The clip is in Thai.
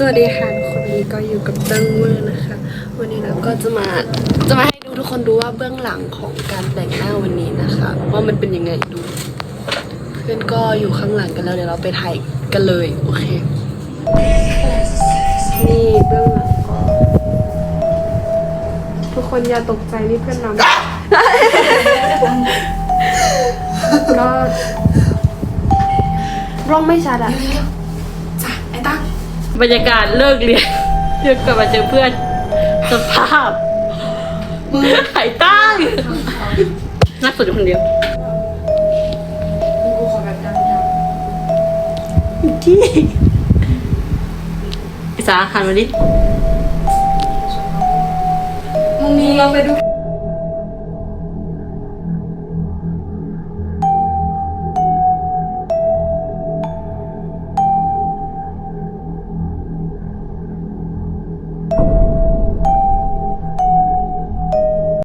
สวัสดีค่ะทุกคนวันนี้ก็อยู่กับเติ้งเวอร์นะคะ วันนี้เราก็จะมาจะมาให้ดูทุกคนดูว่าเบื้องหลังของการแต่งหน้าวันนี้นะคะ ว่ามันเป็นยังไงดู เพื่อนก็อยู่ข้างหลังกันแล้วเดี๋ยวเราไปถ่ายกันเลยโอเคนี่เบื้องหลังก็ทุกคนอย่าตกใจนี่เพื่อนเราก็ร่องไม่ชัดอะจ้ะไอ้ตั้ง บรรยากาศเลิกเรียนเรียกกลับมาเจอเพื่อน สภาพมือหายตั้งนักสุดอยู่คนเดียวกูขอแบบดังที่สาหันมาดิๆมึงมีเราไปดู